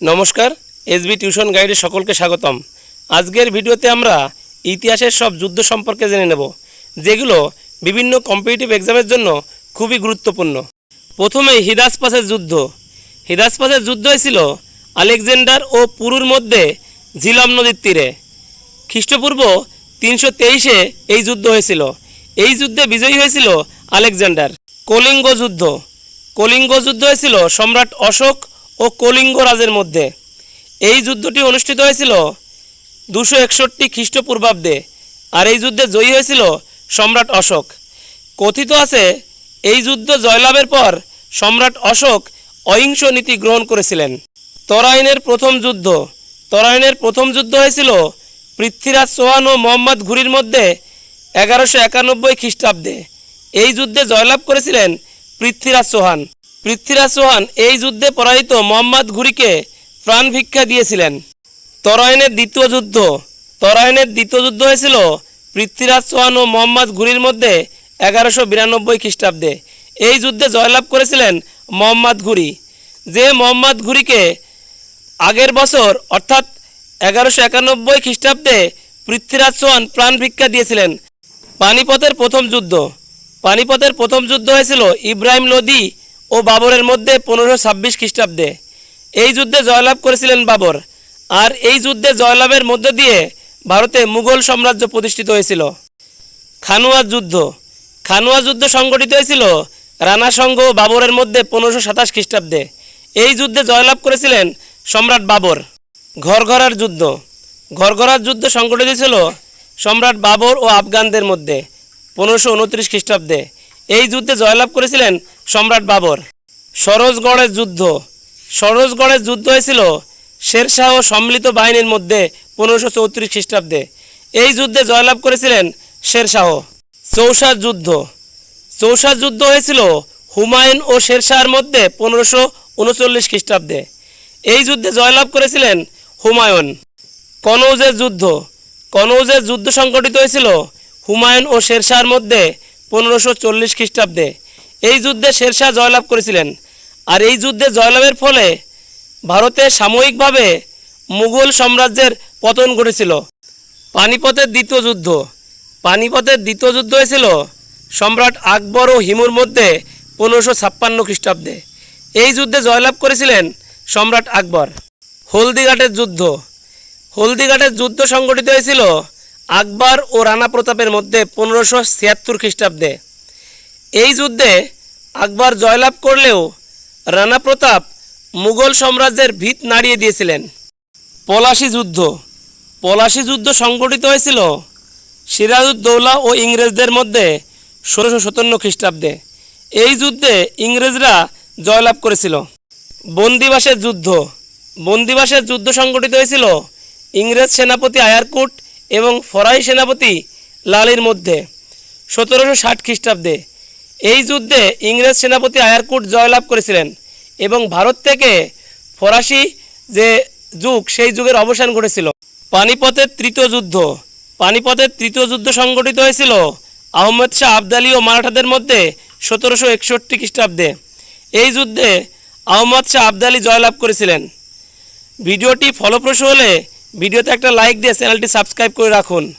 নমস্কার SB tuition গাইডে সকলকে স্বাগতম। আজকের ভিডিওতে আমরা ইতিহাসের সব যুদ্ধ সম্পর্কে জেনে নেব, যেগুলো বিভিন্ন কম্পিটিটিভ এক্সামের জন্য খুবই গুরুত্বপূর্ণ। প্রথমে হিদাসপাসের যুদ্ধ। হিদাসপাসের যুদ্ধ হয়েছিল আলেকজান্ডার ও পুরুর মধ্যে ঝিলাম নদীর তীরে। খ্রিস্টপূর্ব তিনশো তেইশে এই যুদ্ধ হয়েছিল। এই যুদ্ধে বিজয়ী হয়েছিল আলেকজান্ডার। কলিঙ্গ যুদ্ধ। কলিঙ্গ যুদ্ধ হয়েছিল সম্রাট অশোক ও কলিঙ্গ রাজের মধ্যে। এই যুদ্ধটি অনুষ্ঠিত হয়েছিল দুশো একষট্টি খ্রিস্টপূর্বাব্দে, আর এই যুদ্ধে জয়ী হয়েছিল সম্রাট অশোক। কথিত আছে, এই যুদ্ধ জয়লাভের পর সম্রাট অশোক অহিংস নীতি গ্রহণ করেছিলেন। তরাইনের প্রথম যুদ্ধ, তরাইনের প্রথম যুদ্ধ হয়েছিল পৃথ্বীরাজ চৌহান ও মোহাম্মদ ঘুরির মধ্যে এগারোশো একানব্বই খ্রিস্টাব্দে। এই যুদ্ধে জয়লাভ করেছিলেন পৃথ্বীরাজ চৌহান পৃথ্বীরাজ চৌহান এই যুদ্ধে পরাজিত মোহাম্মদ ঘুরিকে প্রাণ ভিক্ষা দিয়েছিলেন। তরাইনের দ্বিতীয় যুদ্ধ। তরাইনের দ্বিতীয় যুদ্ধ হয়েছিল পৃথ্বীরাজ চৌহান ও মোহাম্মদ ঘুরির মধ্যে এগারোশো বিরানব্বই খ্রিস্টাব্দে। এই যুদ্ধে জয়লাভ করেছিলেন মোহাম্মদ ঘুরি, যে মোহাম্মদ ঘুরিকে আগের বছর, অর্থাৎ এগারোশো একানব্বই খ্রিস্টাব্দে পৃথ্বীরাজ চৌহান প্রাণ ভিক্ষা দিয়েছিলেন। পানিপথের প্রথম যুদ্ধ। পানিপথের প্রথম যুদ্ধ হয়েছিল ইব্রাহিম লোদি ও বাবরের মধ্যে পনেরোশো ছাব্বিশ খ্রিস্টাব্দে। এই যুদ্ধে জয়লাভ করেছিলেন বাবর, আর এই যুদ্ধে জয়লাভের মধ্য দিয়ে ভারতে মুঘল সাম্রাজ্য প্রতিষ্ঠিত হয়েছিল। খানুয়া যুদ্ধ। খানুয়া যুদ্ধ সংগঠিত হয়েছিল রানা সংঘ ও বাবরের মধ্যে পনেরোশো সাতাশ খ্রিস্টাব্দে। এই যুদ্ধে জয়লাভ করেছিলেন সম্রাট বাবর। ঘরঘরার যুদ্ধ। ঘরঘরার যুদ্ধ সংগঠিত ছিল সম্রাট বাবর ও আফগানদের মধ্যে, পনেরোশো উনত্রিশ খ্রিস্টাব্দে। এই যুদ্ধে জয়লাভ করেছিলেন সম্রাট বাবর। সরোজগড়ের যুদ্ধ। সরোজগড়ের যুদ্ধ হয়েছিল শেরশাহ ও সম্মিলিত বাহিনীর মধ্যে পনেরোশো চৌত্রিশ খ্রিস্টাব্দে। এই যুদ্ধে জয়লাভ করেছিলেন শেরশাহ। চৌসার যুদ্ধ। চৌসার যুদ্ধ হয়েছিল হুমায়ুন ও শেরশাহর মধ্যে পনেরোশো উনচল্লিশ খ্রিস্টাব্দে। এই যুদ্ধে জয়লাভ করেছিলেন হুমায়ুন। কনৌজের যুদ্ধ। কনৌজের যুদ্ধ সংগঠিত হয়েছিল হুমায়ুন ও শেরশাহর মধ্যে পনেরোশো চল্লিশ খ্রিস্টাব্দে এই যুদ্ধে শেরশাহ জয়লাভ করেছিলেন। আর এই যুদ্ধে জয়লাভের ফলে ভারতে সাময়িকভাবে মুঘল সাম্রাজ্যের পতন ঘটেছিল। পানিপথের দ্বিতীয় যুদ্ধ। পানিপথের দ্বিতীয় যুদ্ধ হয়েছিল সম্রাট আকবর ও হিমুর মধ্যে পনেরোশো ছাপ্পান্ন খ্রিস্টাব্দে। এই যুদ্ধে জয়লাভ করেছিলেন সম্রাট আকবর। হলদিঘাটের যুদ্ধ। হলদিঘাটের যুদ্ধ সংগঠিত হয়েছিল আকবর ও রানা প্রতাপের মধ্যে পনেরোশো ছিয়াত্তর খ্রিস্টাব্দে। এই যুদ্ধে আকবর জয়লাভ করলেও রানা প্রতাপ মুঘল সাম্রাজ্যের ভিত নাড়িয়ে দিয়েছিলেন। পলাশি যুদ্ধ। পলাশি যুদ্ধ সংগঠিত হয়েছিল সিরাজউদ্দৌলা ও ইংরেজদের মধ্যে ষোলোশো সতান্ন খ্রিস্টাব্দে। এই যুদ্ধে ইংরেজরা জয়লাভ করেছিল। বন্দিবাসের যুদ্ধ। বন্দিবাসের যুদ্ধ সংগঠিত হয়েছিল ইংরেজ সেনাপতি আয়ারকুট এবং ফরাই সেনাপতি লালির মধ্যে সতেরোশো ষাট খ্রিস্টাব্দে এই যুদ্ধে ইংরেজ সেনাপতি আয়ারকুট জয়লাভ করেছিলেন এবং ভারত থেকে ফরাসি যে যুগ, সেই যুগের অবসান ঘটেছিল। পানিপথের তৃতীয় যুদ্ধ, পানিপথের তৃতীয় যুদ্ধ সংগঠিত হয়েছিল আহমেদ শাহ আবদালি ও মারাঠাদের মধ্যে সতেরোশো একষট্টি খ্রিস্টাব্দে। এই যুদ্ধে আহমদ শাহ আবদালি জয়লাভ করেছিলেন। ভিডিওটি ফলপ্রসূ হলে ভিডিওতে একটা লাইক দিয়ে চ্যানেলটি সাবস্ক্রাইব করে রাখুন।